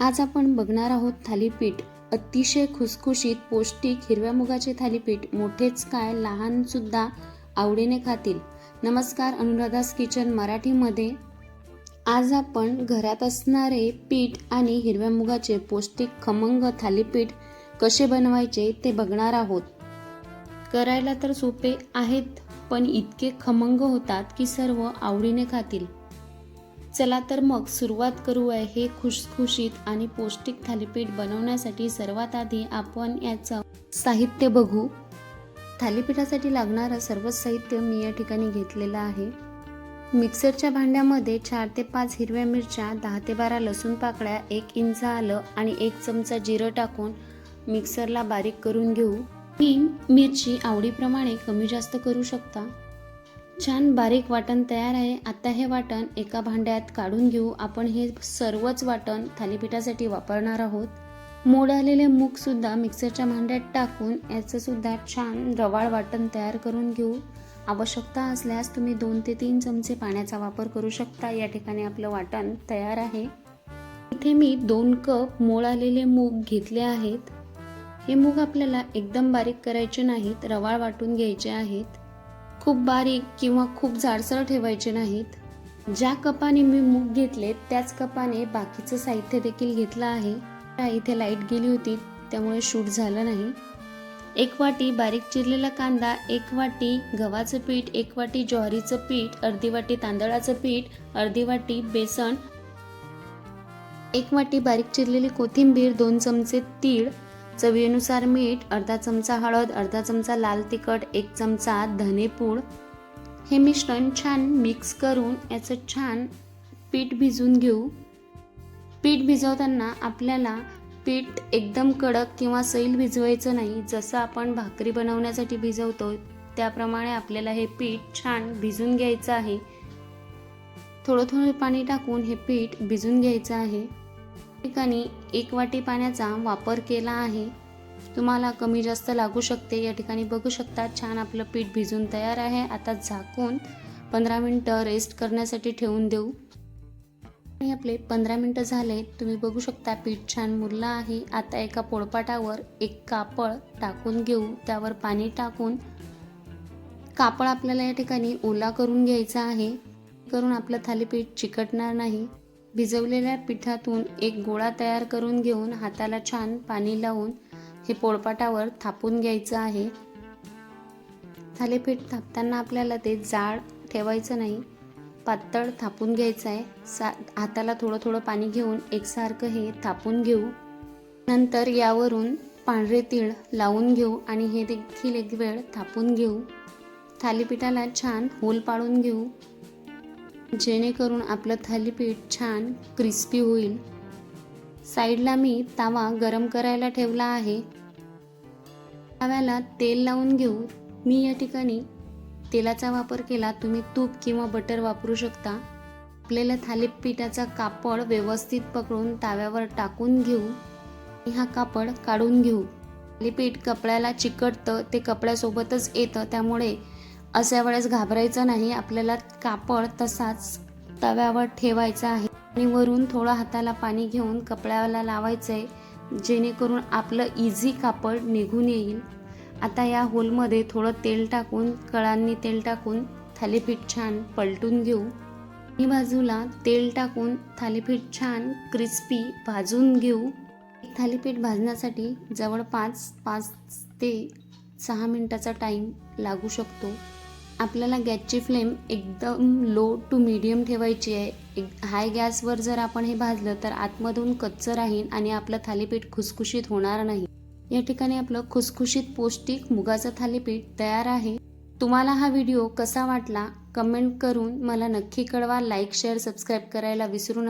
आज आपण बघणार आहोत थालीपीठ. अतिशय खुसखुशीत पौष्टिक हिरव्या मुगाचे थालीपीठ मोठेच काय लहान सुद्धा आवडीने खातील. नमस्कार अनुराधास किचन मराठीमध्ये. आज आपण घरात असणारे पीठ आणि हिरव्या मुगाचे पौष्टिक खमंग थालीपीठ कसे बनवायचे ते बघणार आहोत. करायला तर सोपे आहेत पण इतके खमंग होतात की सर्व आवडीने खातील. चला तर मग सुरुवात करूया हे खुशखुशीत आणि पौष्टिक थालीपीठ बनवण्यासाठी सर्वात आधी आपण याचं साहित्य बघू. थालीपीठासाठी लागणारं सर्वच साहित्य मी या ठिकाणी घेतलेलं आहे. मिक्सरच्या भांड्यामध्ये चार ते पाच हिरव्या मिरच्या दहा ते बारा लसूण पाकळ्या एक इंच आलं आणि एक चमचा जिरं टाकून मिक्सरला बारीक करून घेऊ. ही मिरची आवडीप्रमाणे कमी जास्त करू शकता. छान बारीक वाटण तयार आहे. आता हे वाटण एका भांड्यात काढून घेऊ. आपण हे सर्वच वाटण थालीपीठासाठी वापरणार आहोत. मोड आलेले मूगसुद्धा मिक्सरच्या भांड्यात टाकून याचंसुद्धा छान रवाळ वाटण तयार करून घेऊ. आवश्यकता असल्यास तुम्ही दोन ते तीन चमचे पाण्याचा वापर करू शकता. या ठिकाणी आपलं वाटण तयार आहे. इथे मी दोन कप मोड आलेले मूग घेतले आहेत. हे मूग आपल्याला एकदम बारीक करायचे नाहीत. रवाळ वाटून घ्यायचे आहेत. खूप बारीक किंवा खूप जाडसर ठेवायचे नाहीत. ज्या कपाने मी मूग घेतले त्याच कपाने बाकीचं साहित्य देखील घेतलं आहे. इथे लाइट गेली होती त्यामुळे शूट झालं नाही. एक वाटी बारीक चिरलेला कांदा एक वाटी गव्हाचं पीठ एक वाटी ज्वारीचं पीठ अर्धी वाटी तांदळाचं पीठ अर्धी वाटी बेसन एक वाटी बारीक चिरलेली कोथिंबीर दोन चमचे तीळ चवीनुसार मीठ अर्धा चमचा हळद अर्धा चमचा लाल तिखट एक चमचा धनेपूड हे मिश्रण छान मिक्स करून याचं छान पीठ भिजून घेऊ. पीठ भिजवताना आपल्याला पीठ एकदम कडक किंवा सैल भिजवायचं नाही. जसं आपण भाकरी बनवण्यासाठी भिजवतो त्याप्रमाणे आपल्याला हे पीठ छान भिजून घ्यायचं आहे. थोडं थोडं पाणी टाकून हे पीठ भिजून घ्यायचं आहे. ठिकाणी एक वाटी पाण्याचा वापर केला आहे. तुम्हाला कमी जास्त लागू शकते. या ठिकाणी बघू शकता छान आपलं पीठ भिजून तयार आहे. आता झाकून पंधरा मिनटं रेस्ट करण्यासाठी ठेवून देऊ. आणि आपले पंधरा मिनटं झाले तुम्ही बघू शकता पीठ छान मुरलं आहे. आता एका पोळपाटावर एक कापड टाकून घेऊ. त्यावर पाणी टाकून कापड आपल्याला या ठिकाणी ओला करून घ्यायचा आहे. करून आपलं थालीपीठ चिकटणार नाही. भिजवलेल्या पिठातून एक गोळा तयार करून घेऊन हाताला छान पाणी लावून हे पोळपाटावर थापून घ्यायचं आहे. थालीपीठ थापताना आपल्याला ते जाड ठेवायचं नाही. पातळ थापून घ्यायचं आहे. सा हाताला थोडं थोडं पाणी घेऊन एकसारखं हे थापून घेऊ. नंतर यावरून पांढरे तीळ लावून घेऊ आणि हे देखील एक वेळ थापून घेऊ. थालीपीठाला छान होल पाडून घेऊ. जेणेकरून आपलं थालीपीठ छान क्रिस्पी होईल. साईडला मी तावा गरम करायला ठेवला आहे. तव्याला तेल लावून घेऊ. मी या ठिकाणी तेलाचा वापर केला. तुम्ही तूप किंवा बटर वापरू शकता. आपल्याला थालीपीठाचा कापड व्यवस्थित पकडून ताव्यावर टाकून घेऊ. आणि हा कापड काढून घेऊ. थालीपीठ कपड्याला चिकटतं ते कपड्यासोबतच येतं त्यामुळे अशा वेळेस घाबरायचं नाही. आपल्याला कापड तसाच तव्यावर ठेवायचा आहे. आणि वरून थोडं हाताला पाणी घेऊन कपड्याला लावायचं आहे जेणेकरून आपलं इझी कापड निघून येईल. आता या होलमध्ये थोडं तेल टाकून कळांनी तेल टाकून थालीपीठ छान पलटून घेऊ. आणि बाजूला तेल टाकून थालीपीठ छान क्रिस्पी भाजून घेऊ. थालीपीठ भाजण्यासाठी जवळपास पाच ते सहा मिनटाचा टाईम लागू शकतो. आपल्याला गॅसची फ्लेम एकदम लो टू मीडियम ठेवायची आहे. एक हाय गॅसवर जर आपण हे भाजलं तर आतमधून कच्चं राहील आणि आपलं थालीपीठ खुसखुशीत होणार नाही. या ठिकाणी आपलं खुसखुशीत पौष्टिक मुगाचं थालीपीठ तयार आहे. तुम्हाला हा व्हिडिओ कसा वाटला? कमेंट करून मला नक्की कळवा. लाईक शेअर सबस्क्राईब करायला विसरू नका